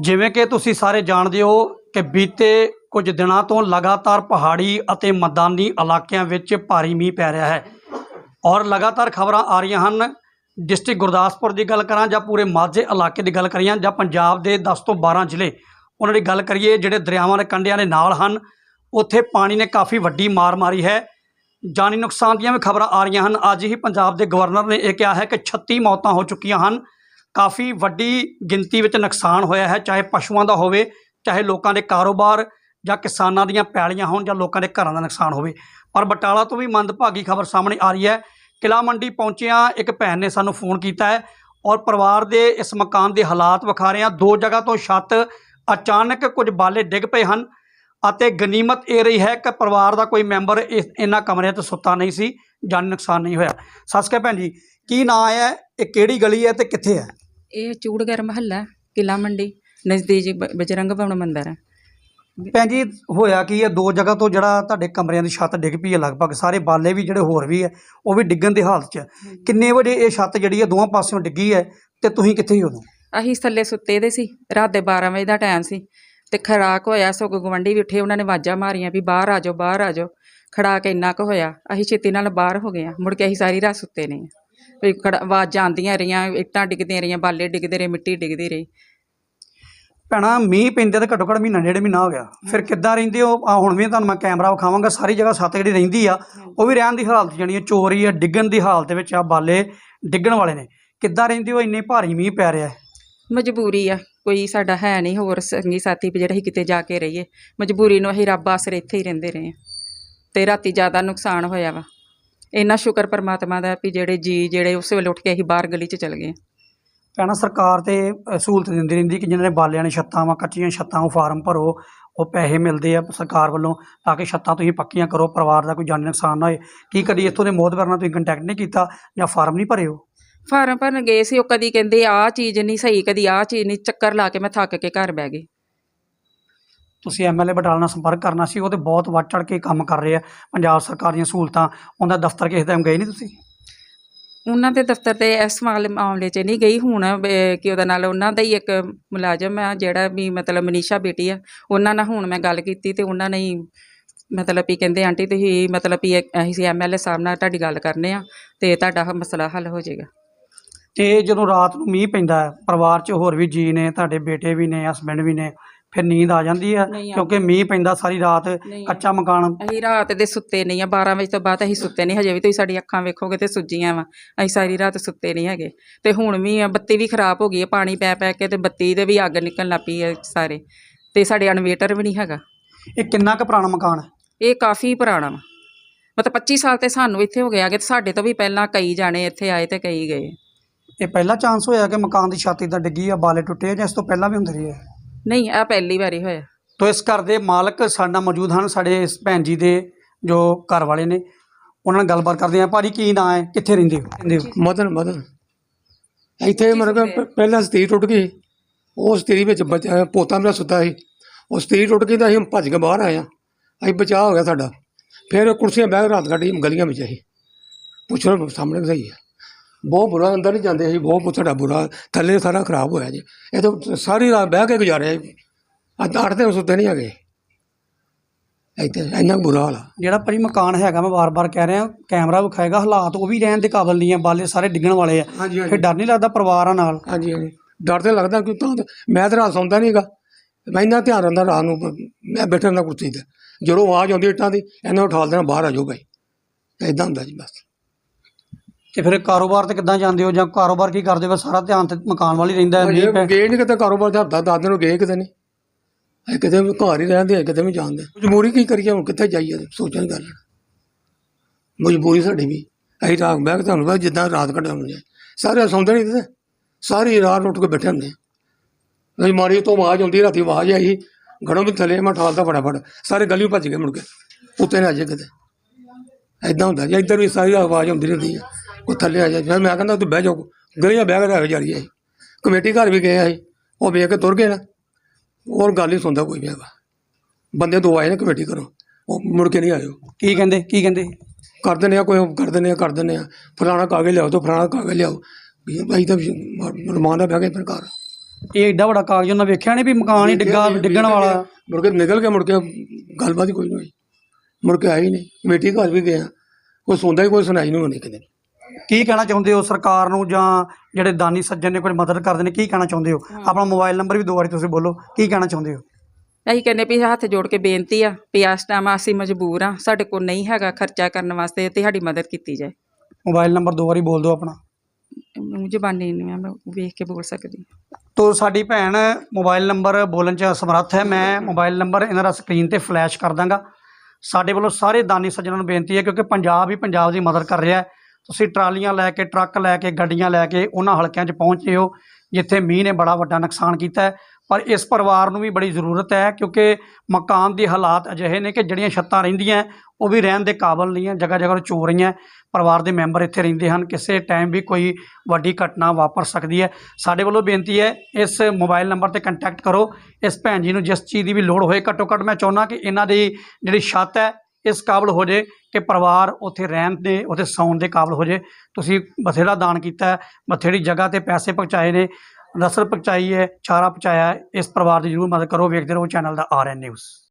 ਜਿਵੇਂ ਕਿ ਤੁਸੀਂ ਸਾਰੇ ਜਾਣਦੇ ਹੋ ਕਿ ਬੀਤੇ ਕੁਝ ਦਿਨਾਂ ਤੋਂ ਲਗਾਤਾਰ ਪਹਾੜੀ ਅਤੇ ਮੈਦਾਨੀ ਇਲਾਕਿਆਂ ਵਿੱਚ ਭਾਰੀ ਮੀਂਹ ਪੈ ਰਿਹਾ ਹੈ। ਔਰ ਲਗਾਤਾਰ ਖਬਰਾਂ ਆ ਰਹੀਆਂ ਹਨ। ਡਿਸਟ੍ਰਿਕਟ ਗੁਰਦਾਸਪੁਰ ਦੀ ਗੱਲ ਕਰਾਂ ਜਾਂ ਪੂਰੇ ਮਾਝੇ ਇਲਾਕੇ ਦੀ ਗੱਲ ਕਰੀਏ ਜਾਂ ਪੰਜਾਬ ਦੇ 10 ਤੋਂ 12 ਜ਼ਿਲ੍ਹੇ, ਉਹਨਾਂ ਦੀ ਗੱਲ ਕਰੀਏ, ਜਿਹੜੇ ਦਰਿਆਵਾਂ ਦੇ ਕੰਢਿਆਂ ਦੇ ਨਾਲ ਹਨ, ਉੱਥੇ ਪਾਣੀ ਨੇ ਕਾਫੀ ਵੱਡੀ ਮਾਰ ਮਾਰੀ ਹੈ। ਜਾਨੀ ਨੁਕਸਾਨ ਦੀਆਂ ਵੀ ਖਬਰਾਂ ਆ ਰਹੀਆਂ ਹਨ। ਅੱਜ ਹੀ ਪੰਜਾਬ ਦੇ ਗਵਰਨਰ ਨੇ ਇਹ ਕਿਹਾ ਹੈ ਕਿ 36 ਮੌਤਾਂ ਹੋ ਚੁੱਕੀਆਂ ਹਨ। ਕਾਫੀ ਵੱਡੀ ਗਿਣਤੀ ਵਿੱਚ ਨੁਕਸਾਨ ਹੋਇਆ ਹੈ, ਚਾਹੇ ਪਸ਼ੂਆਂ ਦਾ ਹੋਵੇ, ਚਾਹੇ ਲੋਕਾਂ ਦੇ ਕਾਰੋਬਾਰ ਜਾਂ ਕਿਸਾਨਾਂ ਦੀਆਂ ਪੈਲੀਆਂ ਹੋਣ ਜਾਂ ਲੋਕਾਂ ਦੇ ਘਰਾਂ ਦਾ ਨੁਕਸਾਨ ਹੋਵੇ। ਪਰ ਬਟਾਲਾ ਤੋਂ ਵੀ ਮੰਦਭਾਗੀ ਖਬਰ ਸਾਹਮਣੇ ਆ ਰਹੀ ਹੈ। ਕਿਲਾ ਮੰਡੀ ਪਹੁੰਚਿਆ ਇੱਕ ਭੈਣ ਨੇ ਸਾਨੂੰ ਫੋਨ ਕੀਤਾ ਹੈ ਔਰ ਪਰਿਵਾਰ ਦੇ ਇਸ ਮਕਾਨ ਦੇ ਹਾਲਾਤ ਵਿਖਾ ਰਹੇ ਹਾਂ। ਦੋ ਜਗ੍ਹਾ ਤੋਂ ਛੱਤ ਅਚਾਨਕ ਕੁਝ ਬਾਲੇ ਡਿੱਗ ਪਏ ਹਨ ਅਤੇ ਗਨੀਮਤ ਇਹ ਰਹੀ ਹੈ ਕਿ ਪਰਿਵਾਰ ਦਾ ਕੋਈ ਮੈਂਬਰ ਇਸ ਇਹਨਾਂ ਕਮਰਿਆਂ 'ਚ ਸੁੱਤਾ ਨਹੀਂ ਸੀ, ਜਾਨੀ ਨੁਕਸਾਨ ਨਹੀਂ ਹੋਇਆ। ਸਤਿ ਸ਼੍ਰੀ ਅਕਾਲ ਭੈਣ ਜੀ, ਕੀ ਨਾਂ ਹੈ, ਇਹ ਕਿਹੜੀ ਗਲੀ ਹੈ ਤੇ ਕਿੱਥੇ ਹੈ? ਇਹ ਚੂੜਗਰ ਮਹੱਲਾ ਕਿਲਾ ਮੰਡੀ ਨਜ਼ਦੀਕ ਬ- ਬਜਰੰਗ ਭਵਨ ਮੰਦਿਰ ਹੈ। ਭੈਣ ਜੀ ਹੋਇਆ ਕੀ ਹੈ? ਦੋ ਜਗ੍ਹਾ ਤੋਂ ਜਿਹੜਾ ਤੁਹਾਡੇ ਕਮਰਿਆਂ ਦੀ ਛੱਤ ਡਿੱਗ ਪਈ ਹੈ ਲਗਭਗ ਸਾਰੇ ਬਾਲੇ ਵੀ ਜਿਹੜੇ ਹੋਰ ਵੀ ਹੈ ਉਹ ਵੀ ਡਿੱਗਣ ਦੀ ਹਾਲਤ 'ਚ ਹੈ। ਕਿੰਨੇ ਵਜੇ ਇਹ ਛੱਤ ਜਿਹੜੀ ਹੈ ਦੋਵਾਂ ਪਾਸਿਓਂ ਡਿੱਗੀ ਹੈ ਤੇ ਤੁਸੀਂ ਕਿੱਥੇ ਹੀ ਉਦੋਂ? ਅਸੀਂ ਥੱਲੇ ਸੁੱਤੇ ਦੇ ਸੀ ਰਾਤ ਦੇ 12 ਵਜੇ ਦਾ ਟਾਈਮ ਸੀ ਤੇ ਖੜਾਕ ਹੋਇਆ ਸਗੋਂ ਗਵੰਡੀ ਵੀ ਉੱਠੇ ਉਹਨਾਂ ਨੇ ਆਵਾਜ਼ਾਂ ਮਾਰੀਆਂ ਵੀ ਬਾਹਰ ਆ ਜਾਓ ਬਾਹਰ ਆ ਜਾਓ। ਖੜਾਕ ਇੰਨਾ ਕੁ ਹੋਇਆ ਅਸੀਂ ਛੇਤੀ ਨਾਲ ਬਾਹਰ ਹੋ ਗਏ ਆ ਮੁੜ ਕੇ ਅਸੀਂ ਸਾਰੀ ਰਾਤ ਸੁੱਤੇ ਨਹੀਂ ਖੜਾ ਆਵਾਜ਼ਾਂ ਆਉਂਦੀਆਂ ਰਹੀਆਂ ਇੱਟਾਂ ਡਿੱਗਦੀਆਂ ਰਹੀਆਂ ਬਾਲੇ ਡਿੱਗਦੇ ਰਹੇ ਮਿੱਟੀ ਡਿੱਗਦੀ ਰਹੀ। ਭੈਣਾ ਮੀਂਹ ਪੈਂਦੇ ਤਾਂ ਘੱਟੋ ਘੱਟ ਮਹੀਨਾ ਡੇਢ ਮਹੀਨਾ ਹੋ ਗਿਆ। ਫਿਰ ਕਿੱਦਾਂ ਰਹਿੰਦੇ ਹੋ? ਆ ਹੁਣ ਵੀ ਤੁਹਾਨੂੰ ਮੈਂ ਕੈਮਰਾ ਵਿਖਾਵਾਂਗਾ ਸਾਰੀ ਜਗ੍ਹਾ ਛੱਤ ਜਿਹੜੀ ਰਹਿੰਦੀ ਆ ਉਹ ਵੀ ਰਹਿਣ ਦੀ ਹਾਲਤ ਜਾਣੀ ਚੋਰੀ ਹੈ ਡਿੱਗਣ ਦੀ ਹਾਲਤ ਵਿੱਚ ਆ ਬਾਲੇ ਡਿੱਗਣ ਵਾਲੇ ਨੇ। ਕਿੱਦਾਂ ਰਹਿੰਦੇ ਹੋ? ਇੰਨੇ ਭਾਰੀ ਮੀਂਹ ਪੈ ਰਿਹਾ ਹੈ। ਮਜਬੂਰੀ ਆ ਕੋਈ ਸਾਡਾ ਹੈ ਨਹੀਂ ਹੋਰ ਸੰਗੀ ਸਾਥੀ ਵੀ ਜਿਹੜਾ ਅਸੀਂ ਕਿਤੇ ਜਾ ਕੇ ਰਹੀਏ। ਮਜਬੂਰੀ ਨੂੰ ਅਸੀਂ ਰੱਬ ਆਸਰੇ ਇੱਥੇ ਹੀ ਰਹਿੰਦੇ ਰਹੇ ਹਾਂ। ਤੇ ਰਾਤੀ ਜ਼ਿਆਦਾ ਨੁਕਸਾਨ ਹੋਇਆ ਵਾ। ਇੰਨਾ ਸ਼ੁਕਰ ਪਰਮਾਤਮਾ ਦਾ ਵੀ ਜਿਹੜੇ ਜੀ ਜਿਹੜੇ ਉਸ ਵੇਲੇ ਉੱਠ ਕੇ ਅਸੀਂ ਬਾਹਰ ਗਲੀ 'ਚ ਚਲ ਗਏ। ਭੈਣਾ ਸਰਕਾਰ ਤੇ ਅ, ਸਹੂਲਤ ਦਿੰਦੀ ਰਹਿੰਦੀ ਕਿ ਜਿਹਨਾਂ ਨੇ ਬਾਲਿਆਂ ਨੇ ਛੱਤਾਂ ਵਾ ਕੱਚੀਆਂ ਛੱਤਾਂ ਉਹ ਫਾਰਮ ਭਰੋ ਉਹ ਪੈਸੇ ਮਿਲਦੇ ਆ ਸਰਕਾਰ ਵੱਲੋਂ ਤਾਂ ਕਿ ਛੱਤਾਂ ਤੁਸੀਂ ਪੱਕੀਆਂ ਕਰੋ ਪਰਿਵਾਰ ਦਾ ਕੋਈ ਜਾਨੀ ਨੁਕਸਾਨ ਨਾ ਹੋਏ। ਕੀ ਕਦੀ ਇੱਥੋਂ ਦੇ ਮੋਹਦਵਰ ਨਾਲ ਤੁਸੀਂ ਕੰਟੈਕਟ ਨਹੀਂ ਕੀਤਾ ਜਾਂ ਫਾਰਮ ਨਹੀਂ ਭਰੇ ਹੋ? ਫਾਰਮ ਭਰਨ ਗਏ ਸੀ ਉਹ ਕਦੀ ਕਹਿੰਦੇ ਆਹ ਚੀਜ਼ ਨਹੀਂ ਸਹੀ ਕਦੀ ਆਹ ਚੀਜ਼ ਨਹੀਂ ਚੱਕਰ ਲਾ ਕੇ ਮੈਂ ਥੱਕ ਕੇ ਘਰ ਬਹਿ ਗਈ। ਤੁਸੀਂ ਐਮਐਲਏ ਬਟਾਲਾ ਨਾਲ ਸੰਪਰਕ ਕਰਨਾ ਸੀ ਉਹ ਤੇ ਬਹੁਤ ਵੱਧ ਚੜ ਕੇ ਕੰਮ ਕਰ ਰਹੇ ਆ ਪੰਜਾਬ ਸਰਕਾਰ ਦੀਆਂ ਸਹੂਲਤਾਂ ਉਹਦਾ ਦਫ਼ਤਰ ਕਿਸੇ ਟਾਈਮ ਗਏ ਨਹੀਂ ਤੁਸੀਂ? ਉਹਨਾਂ ਦੇ ਦਫ਼ਤਰ ਤੇ ਇਸ ਮਾਮਲੇ ਮਾਮਲੇ 'ਚ ਨਹੀਂ ਗਈ ਹੁਣ ਅਹ, ਕਿ ਉਹਦਾ ਨਾਲ ਉਹਨਾਂ ਦਾ ਹੀ ਇੱਕ ਮੁਲਾਜ਼ਮ ਆ ਜਿਹੜਾ ਵੀ ਮਤਲਬ ਮਨੀਸ਼ਾ ਬੇਟੀ ਆ ਉਹਨਾਂ ਨਾਲ ਹੁਣ ਮੈਂ ਗੱਲ ਕੀਤੀ ਤੇ ਉਹਨਾਂ ਨੇ ਹੀ ਮਤਲਬ ਵੀ ਕਹਿੰਦੇ ਆਂਟੀ ਤੁਸੀਂ ਮਤਲਬ ਵੀ ਇਹ- ਅਸੀਂ ਐਮਐਲਏ ਸਾਹਿਬ ਨਾਲ ਤੁਹਾਡੀ ਗੱਲ ਕਰਨੇ ਆ ਤੇ ਤੁਹਾਡਾ ਮਸਲਾ ਹੱਲ ਹੋ ਜਾਏਗਾ। ਤੇ ਜਦੋਂ ਰਾਤ ਨੂੰ ਮੀਂਹ ਪੈਂਦਾ ਹੈ ਪਰਿਵਾਰ 'ਚ ਹੋਰ ਵੀ ਜੀ ਨੇ ਤੁਹਾਡੇ ਬੇਟੇ ਵੀ ਨੇ ਹਸਬੈਂਡ ਵੀ ਨੇ ਫਿਰ ਨੀਂਦ ਆ ਜਾਂਦੀ ਹੈ ਨਹੀਂ ਕਿਉਂਕਿ ਮੀਂਹ ਪੈਂਦਾ ਸਾਰੀ ਰਾਤ ਨਹੀਂ ਕੱਚਾ ਮਕਾਨ। ਅਸੀਂ ਰਾਤ ਦੇ ਸੁੱਤੇ ਨਹੀਂ ਆ 12 ਵਜੇ ਤੋਂ ਬਾਅਦ ਅਸੀਂ ਸੁੱਤੇ ਨਹੀਂ ਹਜੇ ਵੀ ਤੁਸੀਂ ਸਾਡੀ ਅੱਖਾਂ ਵੇਖੋਗੇ ਤੇ ਸੁੱਜੀਆਂ ਵਾ। ਅਸੀਂ ਸਾਰੀ ਰਾਤ ਸੁੱਤੇ ਨਹੀਂ ਹੈਗੇ। ਤੇ ਹੁਣ ਵੀ ਆ, ਬੱਤੀ ਵੀ ਖਰਾਬ ਹੋ ਗਈ ਹੈ ਪਾਣੀ ਪੈ ਪੈ ਕੇ ਤੇ ਬੱਤੀ ਦੇ ਵੀ ਅੱਗ ਨਿਕਲਣ ਲੱਗ ਪਈ ਹੈ ਸਾਰੇ। ਤੇ ਸਾਡੇ ਇਨਵੇਟਰ ਵੀ ਨਹੀਂ ਹੈਗਾ। ਇਹ ਕਿੰਨਾ ਕੁ ਪੁਰਾਣਾ ਮਕਾਨ ਹੈ? ਇਹ ਕਾਫੀ ਪੁਰਾਣਾ ਵਾ। ਮਤਲਬ 25 ਸਾਲ ਤੇ ਸਾਨੂੰ ਇੱਥੇ ਹੋ ਗਿਆ ਕਿ ਸਾਡੇ ਤੋਂ ਵੀ ਪਹਿਲਾਂ ਕਈ ਜਾਣੇ ਇੱਥੇ ਆਏ ਤੇ ਕਈ ਗਏ। ਇਹ ਪਹਿਲਾ ਚਾਂਸ ਹੋਇਆ ਕਿ ਮਕਾਨ ਦੀ ਛੱਤ ਇਦਾਂ ਡਿੱਗੀ ਆ ਬਾਲੇ ਟੁੱਟੇ ਆ ਜਾਂ ਇਸ ਤੋਂ ਪਹਿਲਾਂ ਵੀ ਹੁੰਦੇ ਰਹੇ ਆ? ਨਹੀਂ ਆ ਪਹਿਲੀ ਵਾਰੀ ਹੋਇਆ। ਤੋ ਇਸ ਘਰ ਦੇ ਮਾਲਕ ਸਾਡੇ ਨਾਲ ਮੌਜੂਦ ਹਨ ਸਾਡੇ ਇਸ ਭੈਣ ਜੀ ਦੇ ਜੋ ਘਰ ਵਾਲੇ ਨੇ। ਉਹਨਾਂ ਨਾਲ ਗੱਲਬਾਤ ਕਰਦੇ ਆ ਭਾਜੀ ਕੀ ਨਾਂ ਹੈ? ਕਿੱਥੇ ਰਹਿੰਦੇ ਹੋ? ਰਹਿੰਦੇ ਹੋ? ਮਦਨ ਮਦਨ। ਇੱਥੇ ਮਰ ਕੇ ਪਹਿਲਾਂ ਸਤਰੀ ਟੁੱਟ ਗਈ। ਉਹ ਸਤਰੀ ਵਿੱਚ ਬੱਚਾ ਪੋਤਾ ਮੇਰਾ ਸੁੱਤਾ ਸੀ। ਉਹ ਸਤਰੀ ਟੁੱਟ ਗਈ ਤਾਂ ਅਸੀਂ ਭੱਜ ਕੇ ਬਾਹਰ ਆਏ ਹਾਂ। ਅਸੀਂ ਬਚਾਅ ਹੋ ਗਿਆ ਸਾਡਾ। ਫਿਰ ਕੁਰਸੀਆਂ ਬਹਿ ਕੇ ਰਾਤ ਕੱਢੀ ਗਲੀਆਂ ਵਿੱਚ ਅਸੀਂ ਪੁੱਛੋ ਸਾਹਮਣੇ ਸਹੀ ਹੈ। ਬਹੁਤ ਬੁਰਾ ਅੰਦਰ ਨਹੀਂ ਜਾਂਦੇ ਸੀ ਬਹੁਤ ਸਾਡਾ ਬੁਰਾ ਥੱਲੇ ਸਾਰਾ ਖਰਾਬ ਹੋਇਆ ਜੀ। ਇਹ ਤਾਂ ਸਾਰੀ ਰਾਤ ਬਹਿ ਕੇ ਗੁਜ਼ਾਰਿਆ ਅੱਜ ਅੱਠ ਦਿਨ ਸੁੱਤੇ ਨਹੀਂ ਹੈਗੇ। ਇੱਥੇ ਇੰਨਾ ਬੁਰਾ ਹਾਲ ਆ। ਜਿਹੜਾ ਭਾਜੀ ਮਕਾਨ ਹੈਗਾ ਮੈਂ ਵਾਰ-ਵਾਰ ਕਹਿ ਰਿਹਾ ਕੈਮਰਾ ਵਿਖਾਏਗਾ ਹਾਲਾਤ ਉਹ ਵੀ ਰਹਿਣ ਦੇ ਕਾਬਲ ਨਹੀਂ ਆ ਬਾਲੇ ਸਾਰੇ ਡਿੱਗਣ ਵਾਲੇ ਆ। ਫਿਰ ਡਰ ਨਹੀਂ ਲੱਗਦਾ ਪਰਿਵਾਰਾਂ ਨਾਲ? ਹਾਂਜੀ ਹਾਂਜੀ। ਡਰ ਤੇ ਲੱਗਦਾ ਕਿ ਤਾਂ ਮੈਂ ਤਾਂ ਰਾਤ ਸੌਂਦਾ ਨਹੀਂਗਾ ਮੈਂ ਇੰਨਾ ਧਿਆਨ ਰਹਿੰਦਾ ਰਾਤ ਨੂੰ ਮੈਂ ਬੈਠਾ ਰਹਿੰਦਾ ਕੁਰਸੀ ਤੇ। ਜਦੋਂ ਆਵਾਜ਼ ਆਉਂਦੀ ਇੱਟਾਂ ਦੀ ਇਹਨਾਂ ਉਠਾਲ ਦੇਣਾ ਬਾਹਰ ਆ ਜਾਓ ਭਾਈ। ਇਦਾਂ ਹੁੰਦਾ ਜੀ ਬਸ। ਤੇ ਫਿਰ ਕਾਰੋਬਾਰ ਤੇ ਕਿੱਦਾਂ ਜਾਂਦੇ ਹੋ? ਜਾਂ ਕਾਰੋਬਾਰ ਕੀ ਕਰਦੇ ਹੋ? ਸਾਰਾ ਧਿਆਨ ਤੇ ਮਕਾਨ ਵਾਲੀ ਰਹਿੰਦਾ ਹੈ ਮੀਂਹ ਪੈ- ਗਏ ਨਹੀਂ ਕਿਤੇ ਕਾਰੋਬਾਰ ਦਾ ਦਸ ਦਿਨ ਗਏ ਕਿਤੇ ਨਹੀਂ ਅਸੀਂ ਕਿਤੇ ਵੀ ਘਰ ਹੀ ਰਹਿੰਦੇ ਆ ਕਿਤੇ ਵੀ ਜਾਂਦੇ। ਮਜਬੂਰੀ ਕੀ ਕਰੀਏ ਹੁਣ ਕਿੱਥੇ ਜਾਈਏ? ਸੋਚਣ ਗੱਲ ਮਜਬੂਰੀ ਸਾਡੀ ਵੀ। ਅਸੀਂ ਰਾਤ ਬਹਿ ਕੇ ਤੁਹਾਨੂੰ ਪਤਾ ਜਿੱਦਾਂ ਰਾਤ ਕੱਢਾਉਂਦੇ ਸਾਰੇ ਸੌਂਦੇ ਨਹੀਂ ਤੇ ਸਾਰੀ ਰਾਤ ਉੱਠ ਕੇ ਬੈਠੇ ਹੁੰਦੇ ਅਸੀਂ ਮਾਰੀ ਤੋਂ ਆਵਾਜ਼ ਆਉਂਦੀ ਰਾਤੀ ਆਵਾਜ਼ ਆਈ। ਗੜੋਂ ਵੀ ਥੱਲੇ ਮੈਂ ਠਾਲਦਾ ਫਟਾਫਟ। ਸਾਰੇ ਗਲੀ ਭੱਜ ਗਏ ਮੁੜ ਕੇ। ਉੱਤੇ ਨਾ ਜੇ ਕਿਤੇ। ਐਦਾਂ ਹੁੰਦਾ ਜੀ ਇੱਧਰ ਵੀ ਸਾਰੀ ਆਵਾਜ਼ ਆਉਂਦੀ ਰਹਿੰਦੀ ਆ ਉਹ ਥੱਲੇ ਆ ਜਾ ਫਿਰ ਮੈਂ ਕਹਿੰਦਾ ਤੂੰ ਬਹਿ ਜਾਓ ਗਲੀਆਂ ਬਹਿ ਕੇ ਰਹਿ ਜਾ ਰਹੀ ਹੈ ਕਮੇਟੀ ਘਰ ਵੀ ਗਏ ਆ ਉਹ ਵੇਖ ਕੇ ਤੁਰ ਗਏ ਨਾ। ਹੋਰ ਗੱਲ ਨਹੀਂ ਸੁਣਦਾ ਕੋਈ ਵੀ ਹੈਗਾ ਬੰਦੇ ਦੋ ਆਏ ਨੇ ਕਮੇਟੀ ਘਰੋਂ। ਉਹ ਮੁੜ ਕੇ ਨਹੀਂ ਆਇਓ ਕੀ ਕਹਿੰਦੇ ਕੀ ਕਹਿੰਦੇ? ਕਰ ਦਿੰਦੇ ਆ ਕੋਈ ਕਰ ਦਿੰਦੇ ਆ ਕਰ ਦਿੰਦੇ ਆ। ਫਲਾਣਾ ਕਾਗਜ਼ ਲਿਆਓ ਤਾਂ ਫਲਾਣਾ ਕਾਗਜ਼ ਲਿਆਓ। ਵੀ ਅਸੀਂ ਤਾਂ ਰਮਾਨ ਦਾ ਬਹਿ ਗਏ ਫਿਰ ਘਰ। ਇਹ ਏਡਾ ਵੱਡਾ ਕਾਗਜ਼ ਉਹਨਾਂ ਵੇਖਿਆ ਨਹੀਂ ਵੀ ਮਕਾਨ ਹੀ ਡਿੱਗਾ ਡਿੱਗਣ ਵਾਲਾ? ਮੁੜ ਕੇ ਨਿਕਲ ਕੇ ਮੁੜ ਕੇ ਗੱਲਬਾਤ ਹੀ ਕੋਈ ਨਹੀਂ ਹੋਈ। ਮੁੜ ਕੇ ਆਈ ਨਹੀਂ। ਕਮੇਟੀ ਘਰ ਵੀ ਗਿਆ ਕੋਈ ਸੁਣਦਾ ਹੀ ਕੋਈ ਸੁਣਾਈ ਨਹੀਂ ਹੋਣੀ ਕਿਤੇ। ਕੀ ਕਹਿਣਾ ਚਾਹੁੰਦੇ ਹੋ ਸਰਕਾਰ ਨੂੰ ਜਾਂ ਜਿਹੜੇ ਦਾਨੀ ਸੱਜਣ ਨੇ ਕੋਈ ਮਦਦ ਕਰਦੇ ਨੇ ਕੀ ਕਹਿਣਾ ਚਾਹੁੰਦੇ ਹੋ? ਆਪਣਾ ਮੋਬਾਈਲ ਨੰਬਰ ਵੀ ਦੋ ਵਾਰੀ ਤੁਸੀਂ ਬੋਲੋ ਕੀ ਕਹਿਣਾ ਚਾਹੁੰਦੇ ਹੋ? ਅਸੀਂ ਕਹਿੰਦੇ ਵੀ ਹੱਥ ਜੋੜ ਕੇ ਬੇਨਤੀ ਆ ਵੀ ਇਸ ਟਾਈਮ ਅਸੀਂ ਮਜਬੂਰ ਆ ਸਾਡੇ ਕੋਲ ਨਹੀਂ ਹੈਗਾ ਖਰਚਾ ਕਰਨ ਵਾਸਤੇ ਤੇ ਸਾਡੀ ਮਦਦ ਕੀਤੀ ਜਾਏ। ਮੋਬਾਈਲ ਨੰਬਰ ਦੋ ਵਾਰੀ ਬੋਲ ਦਿਓ ਆਪਣਾ। ਮੂੰਹ ਜ਼ਬਾਨੀ ਨਹੀਂ ਮੈਂ ਵੇਖ ਕੇ ਬੋਲ ਸਕਦੀ। ਤੋ ਸਾਡੀ ਭੈਣ ਮੋਬਾਈਲ ਨੰਬਰ ਬੋਲਣ 'ਚ ਅਸਮਰੱਥ ਹੈ ਮੈਂ ਮੋਬਾਈਲ ਨੰਬਰ ਇਹਨਾਂ ਦਾ ਸਕਰੀਨ ਤੇ ਫਲੈਸ਼ ਕਰ ਦਾਂਗਾ। ਸਾਡੇ ਵੱਲੋਂ ਸਾਰੇ ਦਾਨੀ ਸੱਜਣਾਂ ਨੂੰ ਬੇਨਤੀ ਹੈ ਕਿਉਂਕਿ ਪੰਜਾਬ ਹੀ ਪੰਜਾਬ ਦੀ ਮਦਦ ਕਰ ਰਿਹਾ ਹੈ। ਤੁਸੀਂ ਟਰਾਲੀਆਂ ਲੈ ਕੇ, ਟਰੱਕ ਲੈ ਕੇ, ਗੱਡੀਆਂ ਲੈ ਕੇ ਉਹਨਾਂ ਹਲਕਿਆਂ 'ਚ ਪਹੁੰਚੇ ਹੋ, ਜਿੱਥੇ ਮੀਂਹ ਨੇ ਬੜਾ ਵੱਡਾ ਨੁਕਸਾਨ ਕੀਤਾ ਹੈ। ਪਰ ਇਸ ਪਰਿਵਾਰ ਨੂੰ ਵੀ ਬੜੀ ਜ਼ਰੂਰਤ ਹੈ, ਕਿਉਂਕਿ ਮਕਾਨ ਦੇ ਹਾਲਾਤ ਅਜਿਹੇ ਨੇ ਕਿ ਜਿਹੜੀਆਂ ਛੱਤਾਂ ਰਹਿੰਦੀਆਂ, ਉਹ ਵੀ ਰਹਿਣ ਦੇ ਕਾਬਲ ਨਹੀਂ ਹੈ ਜਗ੍ਹਾ ਜਗ੍ਹਾ ਤੋਂ ਚੋ ਰਹੀਆਂ। ਪਰਿਵਾਰ ਦੇ ਮੈਂਬਰ ਇੱਥੇ ਰਹਿੰਦੇ ਹਨ, ਕਿਸੇ ਟਾਈਮ ਵੀ ਕੋਈ ਵੱਡੀ ਘਟਨਾ ਵਾਪਰ ਸਕਦੀ ਹੈ। ਸਾਡੇ ਵੱਲੋਂ ਬੇਨਤੀ ਹੈ, ਇਸ ਮੋਬਾਈਲ ਨੰਬਰ ਤੇ ਕੰਟੈਕਟ ਕਰੋ। ਇਸ ਭੈਣ ਜੀ ਨੂੰ ਜਿਸ ਚੀਜ਼ ਦੀ ਵੀ ਲੋੜ ਹੋਏ ਘੱਟੋ ਘੱਟ ਮੈਂ ਚਾਹੁੰਦਾ ਕਿ ਇਹਨਾਂ ਦੀ ਜਿਹੜੀ ਛੱਤ ਹੈ ਇਸ ਕਾਬਲ ਹੋ ਜੇ ਕਿ ਪਰਿਵਾਰ ਉੱਥੇ ਰਹਿਣ ਦੇ, ਉੱਥੇ ਸੌਣ ਦੇ ਕਾਬਲ ਹੋ ਜੇ। ਤੁਸੀਂ ਬਥੇਰਾ ਦਾਨ ਕੀਤਾ ਬਥੇਰੀ ਜਗ੍ਹਾ ਤੇ ਪੈਸੇ ਪਹੁੰਚਾਏ ਨੇ, ਨਸਲ ਪਹੁੰਚਾਈ ਹੈ, ਚਾਰਾ ਪਹੁੰਚਾਇਆ ਇਸ ਪਰਿਵਾਰ ਦੀ ਜ਼ਰੂਰ ਮਦਦ ਕਰੋ। ਵੇਖਦੇ ਰਹੋ, ਚੈਨਲ ਦਾ ਆਰ ਐਨ ਨਿਊਜ਼।